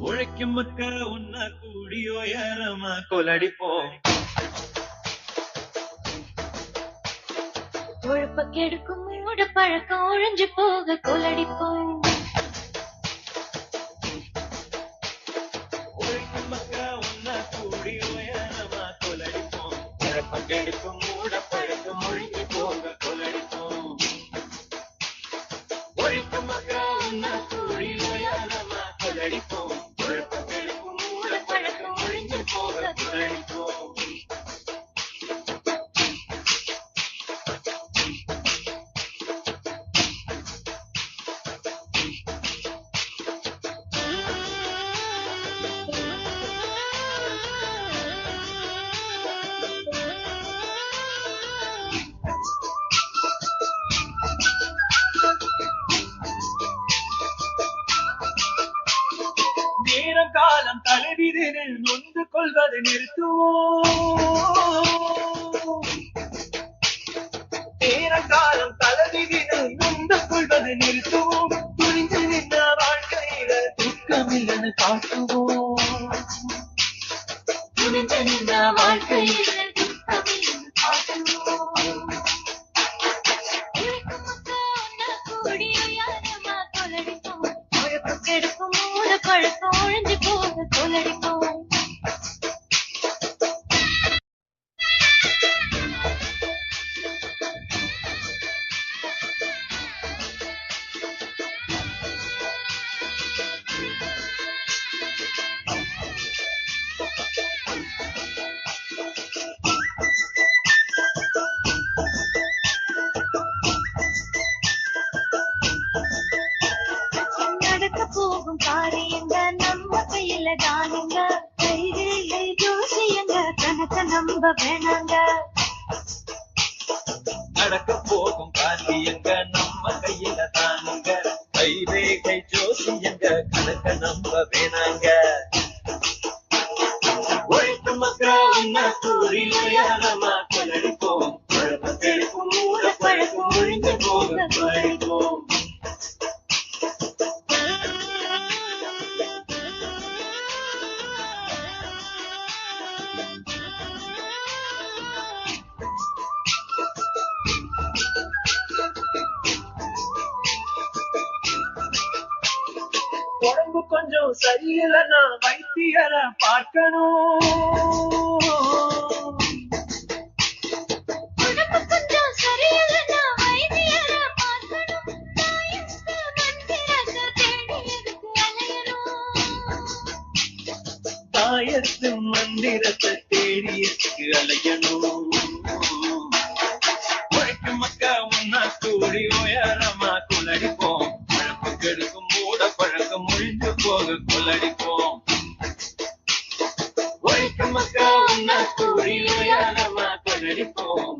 உழைக்கும் மக்க உன்ன கூடியோ ஏறமா கொலடிப்போம் உழப்ப கெடுக்கும் மூட பழக்கம் ஒழிஞ்சு போக கொலடிப்போம் உழைக்கும் மக்க உன்ன கூடியோ ஏறமா கொலடிப்போம் உழைப்ப கெடுக்கும் மூட பழக்கம் ஒழிஞ்சு போக கொலடிப்போம் உழைக்கும் மக்க உன்ன கூடியோ ஏறமா கொலடிப்போம் தலைவிதிரு நொந்து கொள்வதை நிறுத்துவோம். நேர காலம் தலைவிதிரு நொந்து கொள்வதை நிறுத்துவோம். துணிந்து நின்ற வாழ்க்கையில துக்கமில்லன்னு காட்டுவோம். துணிந்து நின்ற வாழ்க்கையில கெடுக்கும் மூட பழக்கம் ஒழிஞ்சு போக கொலடிப்போம் நம்ம தானுங்க கைரேகை ஜோசியங்க கணக்க நம்ப வேணாங்க நடக்க போகும் காரியங்க நம்ம கையில தானுங்க. கைரேகை ஜோசியங்க கணக்க நம்ப வேணாங்க ஒழித்து மக்கா உன்ன கூறியாரமா கொலடிப்போம் குழப்ப கெடுக்கும் மூட பழக்கம் ஒழிந்து போக கொலடிப்போம் உடம்பு கொஞ்சம் சரியில்லைன்னா வைத்தியரை பார்க்கணும் கொஞ்சம் சரியில்லைன்னா தாயத்து மந்திரத்தை தேடி அலையணும்? போக கொள்ளடிப்போம் உழைக்கு மக்கா உன்னா கூடி உயரமா குலடிப்போம்